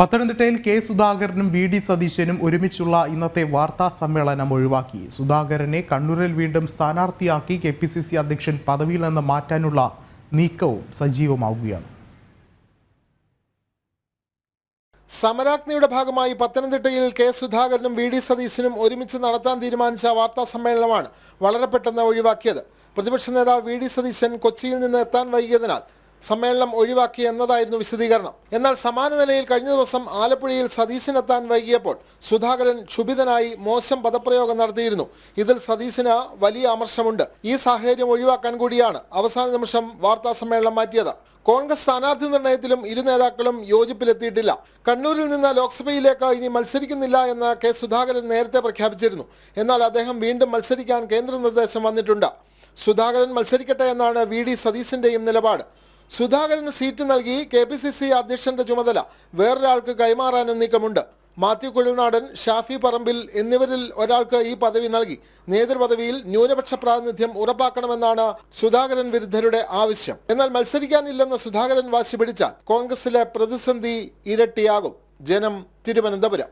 പത്തനംതിട്ടയിൽ കെ സുധാകരനും V D സതീശനും ഒരുമിച്ചുള്ള ഇന്നത്തെ വാർത്താ സമ്മേളനം ഒഴിവാക്കി. സുധാകരനെ കണ്ണൂരിൽ വീണ്ടും സ്ഥാനാർത്ഥിയാക്കി കെ പി സി സി അധ്യക്ഷൻ പദവിയിൽ നിന്ന് മാറ്റാനുള്ള നീക്കവും സജീവമാവുകയാണ്. സമരാജ്ഞയുടെ ഭാഗമായി പത്തനംതിട്ടയിൽ കെ സുധാകരനും വി ഡി സതീശനും ഒരുമിച്ച് നടത്താൻ തീരുമാനിച്ച വാർത്താ സമ്മേളനമാണ് വളരെ പെട്ടെന്ന് ഒഴിവാക്കിയത്. പ്രതിപക്ഷ നേതാവ് വി ഡി സതീശൻ കൊച്ചിയിൽ നിന്ന് എത്താൻ വൈകിയതിനാൽ സമ്മേളനം ഒഴിവാക്കി എന്നതായിരുന്നു വിശദീകരണം. എന്നാൽ സമാന നിലയിൽ കഴിഞ്ഞ ദിവസം ആലപ്പുഴയിൽ സതീശനെത്താൻ വൈകിയപ്പോൾ സുധാകരൻ ക്ഷുഭിതനായി മോശം പദപ്രയോഗം നടത്തിയിരുന്നു. ഇതിൽ സതീശന് വലിയ അമർഷമുണ്ട്. ഈ സാഹചര്യം ഒഴിവാക്കാൻ കൂടിയാണ് അവസാന നിമിഷം വാർത്താ സമ്മേളനം മാറ്റിയത്. കോൺഗ്രസ് സ്ഥാനാർത്ഥി നിർണയത്തിലും ഇരു നേതാക്കളും യോജിപ്പിലെത്തിയിട്ടില്ല. കണ്ണൂരിൽ നിന്ന് ലോക്സഭയിലേക്ക് ഇനി മത്സരിക്കുന്നില്ല എന്ന് കെ സുധാകരൻ നേരത്തെ പ്രഖ്യാപിച്ചിരുന്നു. എന്നാൽ അദ്ദേഹം വീണ്ടും മത്സരിക്കാൻ കേന്ദ്ര നിർദ്ദേശം വന്നിട്ടുണ്ട്. സുധാകരൻ മത്സരിക്കട്ടെ എന്നാണ് വി ഡി സതീശന്റെയും നിലപാട്. സുധാകരന് സീറ്റ് നൽകി കെ പി സി സി അധ്യക്ഷന്റെ ചുമതല വേറൊരാൾക്ക് കൈമാറാനും നീക്കമുണ്ട്. മാത്യു കുഴൽനാടൻ ഷാഫി പറമ്പിൽ എന്നിവരിൽ ഒരാൾക്ക് ഈ പദവി നൽകി. നേതൃപദവിയിൽ ന്യൂനപക്ഷ പ്രാതിനിധ്യം ഉറപ്പാക്കണമെന്നാണ് സുധാകരൻ വിരുദ്ധരുടെ ആവശ്യം. എന്നാൽ മത്സരിക്കാനില്ലെന്ന് സുധാകരൻ വാശി പിടിച്ചാൽ കോൺഗ്രസിലെ പ്രതിസന്ധി ഇരട്ടിയാകും. ജനം തിരുവനന്തപുരം.